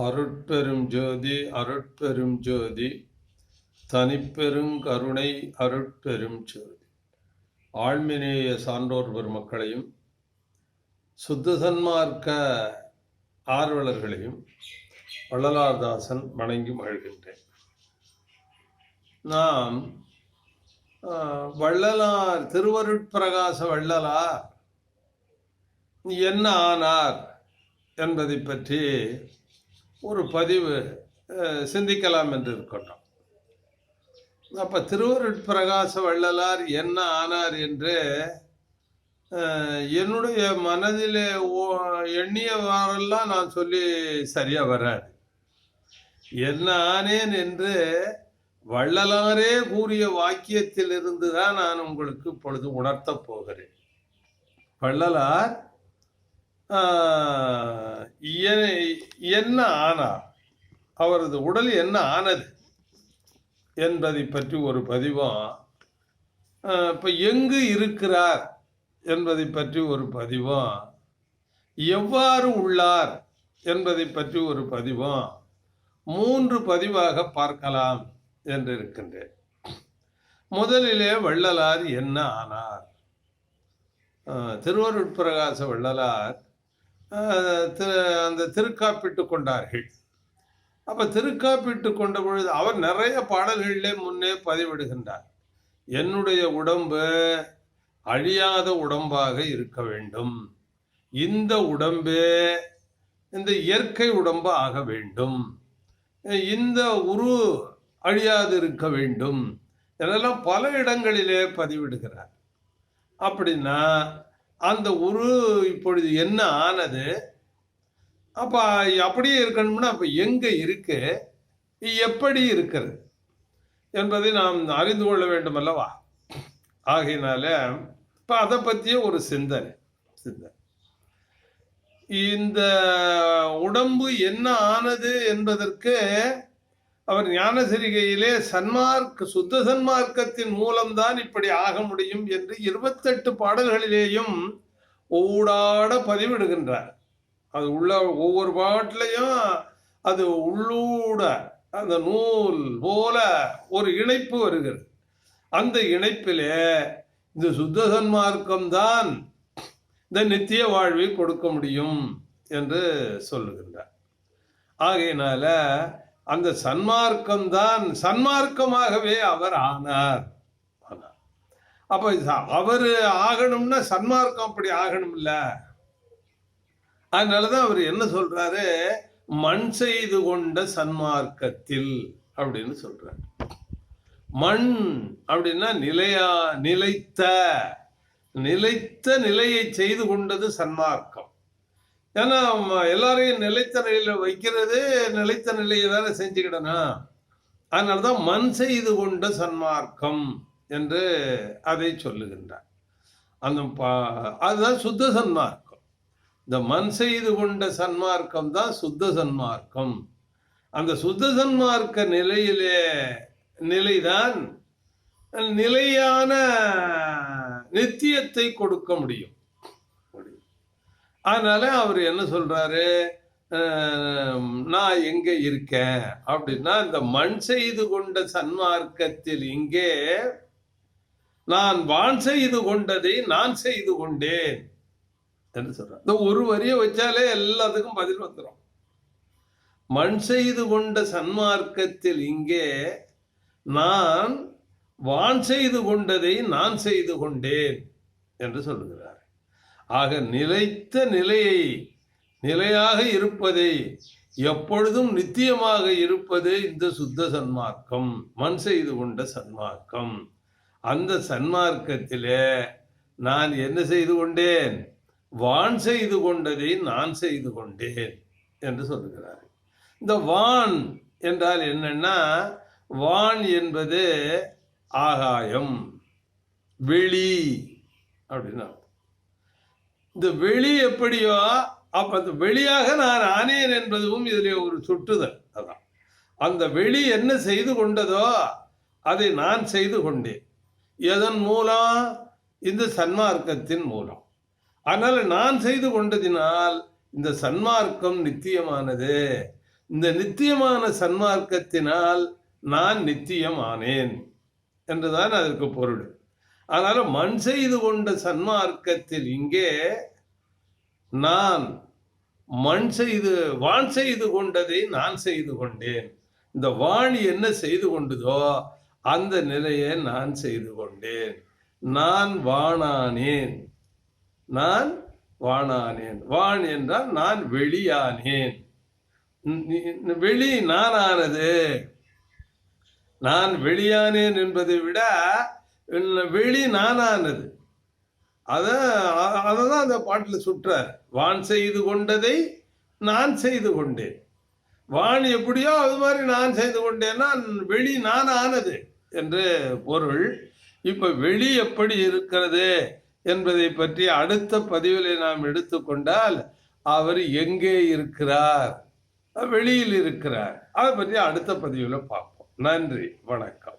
அருட்பெரும் ஜோதி அருட்பெரும் ஜோதி. தனிப்பெரும் கருணை அருட்பெரும் ஜோதி. ஆழ்மினேய சான்றோர் பெருமக்களையும் சுத்த சன்மார்க்க ஆர்வலர்களையும் வள்ளலார்தாசன் வணங்கி மகிழ்கின்றேன். நாம் வள்ளலார் திருவருட்பிரகாச வள்ளலார் என்ன ஆனார் என்பதை பற்றி ஒரு பதிவு சிந்திக்கலாம் என்று இருக்கட்டும். அப்போ திருவருட்பிரகாச வள்ளலார் என்ன ஆனார் என்று என்னுடைய மனதில் ஓ- எண்ணியவாறெல்லாம் நான் சொல்லி சரியாக வராது என்ன ஆனேன் என்று வள்ளலாரே கூறிய வாக்கியத்திலிருந்து தான் நான் உங்களுக்கு இப்பொழுது உணர்த்தப் போகிறேன். வள்ளலார் இயனை என்ன ஆனார் அவரது உடல் என்ன ஆனது என்பதை பற்றி ஒரு பதிவும் இப்போ எங்கு இருக்கிறார் என்பதை பற்றி ஒரு பதிவும் எவ்வாறு உள்ளார் என்பதை பற்றி ஒரு பதிவும் மூன்று பதிவாக பார்க்கலாம் என்று இருக்கின்றேன் முதலிலே வள்ளலார் என்ன ஆனார்? திருவருட்பிரகாச வள்ளலார் திரு- அந்த திருக்காப்பிட்டு கொண்டார்கள். அப்ப திருக்காப்பிட்டு கொண்ட பொழுது அவர் நிறைய பாடல்களிலே முன்னே பதிவிடுகின்றார். என்னுடைய உடம்பு அழியாத உடம்பாக இருக்க வேண்டும். இந்த உடம்பே இந்த இயற்கை உடம்பு ஆக வேண்டும். இந்த உரு அழியாது இருக்க வேண்டும். இதெல்லாம் பல இடங்களிலே பதிவிடுகிறார். அப்படின்னா அந்த உரு இப்பொழுது என்ன ஆனது? அப்போ அப்படியே இருக்கணும்னா அப்போ எங்கே இருக்கு? எப்படி இருக்கிறது? என்பதை நாம் அறிந்து கொள்ள வேண்டும் அல்லவா ஆகையினால இப்போ அதை பற்றிய ஒரு சிந்தனை சிந்தனை. இந்த உடம்பு என்ன ஆனது என்பதற்கு அவர் ஞானசிரிகையிலே சன்மார்க்க சுத்த சன்மார்க்கத்தின் மூலம்தான் இப்படி ஆக முடியும் என்று இருபத்தெட்டு பாடல்களிலேயும் ஊடாட பதிவிடுகின்றார். அது உள்ள ஒவ்வொரு பாட்டிலையும் அது உள்ளூட அந்த நூல் போல ஒரு இணைப்பு வருகிறது. அந்த இணைப்பிலே இந்த சுத்த சன்மார்க்கம் தான் இந்த நித்திய வாழ்வை கொடுக்க முடியும் என்று சொல்லுகின்றார். ஆகையினால அந்த சன்மார்க்கம் தான் சன்மார்க்கமாகவே அவர் ஆனார். ஆனார். அப்ப அவர் ஆகணும்னா சன்மார்க்கம் அப்படி ஆகணும்ல. அதனாலதான் அவர் என்ன சொல்றாரு? மண் செய்து கொண்ட சன்மார்க்கத்தில் அப்படின்னு சொல்றார். மண் அப்படின்னா நிலையா நிலைத்த நிலைத்த நிலையை செய்து கொண்டது சன்மார்க்கம். ஏன்னா எல்லாரையும் நிலைத்த நிலையில் வைக்கிறது நிலைத்த நிலையை தானே செஞ்சுக்கிடணும் அதனாலதான் மண் செய்து கொண்ட சன்மார்க்கம் என்று அதை சொல்லுகின்றார். அந்த பா- அதுதான் சுத்த சன்மார்க்கம். இந்த மண் செய்து கொண்ட சன்மார்க்கம் தான் சுத்த சன்மார்க்கம். அந்த சுத்த சன்மார்க்க நிலையிலே நிலைதான் நிலையான நித்தியத்தை கொடுக்க முடியும். அதனால அவர் என்ன சொல்றாரு? அஹ், நான் எங்க இருக்கேன்? அப்படின்னா இந்த மண் செய்து கொண்ட சன்மார்க்கத்தில் இங்கே நான் வான் செய்து கொண்டதை நான் செய்து கொண்டேன் என்று சொல்றேன் இந்த ஒரு வரியை வச்சாலே எல்லாத்துக்கும் பதில் வந்துடும் மண் செய்து கொண்ட சன்மார்க்கத்தில் இங்கே நான் வான் செய்து கொண்டதை நான் செய்து கொண்டேன் என்று சொல்லுகிறார். ஆக நிலைத்த நிலையை நிலையாக இருப்பதை எப்பொழுதும் நித்தியமாக இருப்பது இந்த சுத்த சன்மார்க்கம் மண் செய்து கொண்ட சன்மார்க்கம். அந்த சன்மார்க்கத்திலே நான் என்ன செய்து கொண்டேன்? வான் செய்து கொண்டதை நான் செய்து கொண்டேன் என்று சொல்லுகிறார். இந்த வான் என்றால் என்னன்னா வான் என்பது ஆகாயம் வெளி அப்படின்னா இந்த வெளி எப்படியோ அப்ப அந்த வெளியாக நான் ஆனேன் என்பதும் இதில் ஒரு சுட்டுதல் அதான். அந்த வெளி என்ன செய்து கொண்டதோ அதை நான் செய்து கொண்டேன். எதன் மூலம் இந்த சன்மார்க்கத்தின் மூலம். அதனால் நான் செய்து கொண்டதினால் இந்த சன்மார்க்கம் நித்தியமானது. இந்த நித்தியமான சன்மார்க்கத்தினால் நான் நித்தியமானேன். என்றுதான் அதற்கு பொருள். அதனால மண் செய்து கொண்ட சன்மார்க்கத்தில் இங்கே நான் மண் செய்து வான் செய்து கொண்டதை நான் செய்து கொண்டேன். இந்த வாணி என்ன செய்து கொண்டதோ அந்த நிலையை நான் செய்து கொண்டேன். நான் வானானேன். நான் வானானேன். வான் என்றால் நான் வெளியானேன். வெளி நானானது. நான் வெளியானேன் என்பதை விட வெளி நானானது அத அதை தான் அந்த பாட்டில் சுற்றார் வான் செய்து கொண்டதை நான் செய்து கொண்டேன். வான் எப்படியோ அது மாதிரி நான் செய்து கொண்டேன்னா வெளி நான் ஆனது என்று பொருள். இப்போ வெளி எப்படி இருக்கிறது என்பதை பற்றி அடுத்த பதிவிலை நாம் எடுத்துக்கொண்டால் அவர் எங்கே இருக்கிறார்? வெளியில் இருக்கிறார். அதை பற்றி அடுத்த பதிவில் பார்ப்போம். நன்றி வணக்கம்.